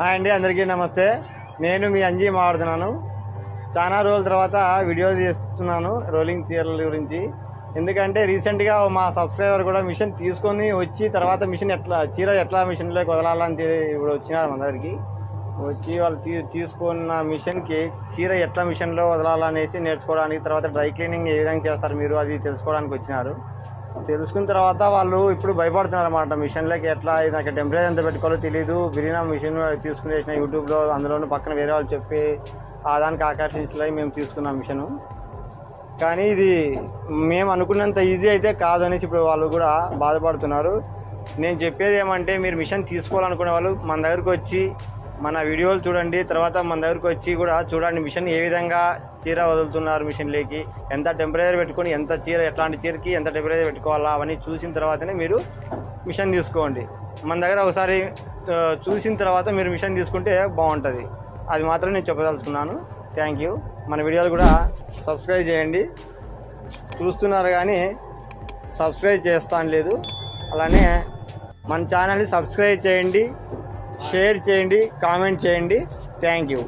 Hi అండి అందరికీ నమస్తే. నేను మీ అంజీ మాట్లాడుతున్నాను చాలా రోజుల తర్వాత వీడియో చేస్తున్నాను రోలింగ్ చీరల గురించి. ఎందుకంటే రీసెంట్గా మా సబ్స్క్రైబర్ కూడా మిషన్ తీసుకొని వచ్చి తర్వాత మిషన్ ఎట్లా చీర ఎట్లా మిషన్లోకి వదలాలని ఇప్పుడు వచ్చినారు మన దగ్గరికి. వచ్చి వాళ్ళు తీ తీసుకున్న మిషన్కి చీర ఎట్లా మిషన్లో వదలాలనేసి నేర్చుకోవడానికి తర్వాత డ్రై క్లీనింగ్ ఏ విధంగా చేస్తారు మీరు అది తెలుసుకోవడానికి వచ్చినారు. తెలుసుకున్న తర్వాత వాళ్ళు ఇప్పుడు భయపడుతున్నారు అనమాట మిషన్లోకి ఎట్లా నాకు టెంపరేచర్ ఎంత పెట్టుకోవాలో తెలియదు బిరినా మిషన్ తీసుకుని వేసిన యూట్యూబ్లో అందులోనూ పక్కన వేరే వాళ్ళు చెప్పి ఆ దానికి ఆకర్షించలే మేము తీసుకున్నాం మిషను. కానీ ఇది మేము అనుకున్నంత ఈజీ అయితే కాదనేసి ఇప్పుడు వాళ్ళు కూడా బాధపడుతున్నారు. నేను చెప్పేది ఏమంటే మీరు మిషన్ తీసుకోవాలనుకునే వాళ్ళు మన దగ్గరకు వచ్చి మన వీడియోలు చూడండి తర్వాత మన దగ్గరకు వచ్చి కూడా చూడండి మిషన్ ఏ విధంగా చీర వదులుతున్నారు మిషన్లోకి ఎంత టెంపరేచర్ పెట్టుకొని ఎంత చీర ఎట్లాంటి చీరకి ఎంత టెంపరేచర్ పెట్టుకోవాలా అవన్నీ చూసిన తర్వాతనే మీరు మిషన్ తీసుకోండి. మన దగ్గర ఒకసారి చూసిన తర్వాత మీరు మిషన్ తీసుకుంటే బాగుంటుంది. అది మాత్రం నేను చెప్పదలుచుకున్నాను. థ్యాంక్ యూ మన వీడియోలు కూడా సబ్స్క్రైబ్ చేయండి. చూస్తున్నారు కానీ సబ్స్క్రైబ్ చేస్తాను లేదు. అలానే మన ఛానల్ని సబ్స్క్రైబ్ చేయండి. షేర్ చేయండి కామెంట్ చేయండి. Thank you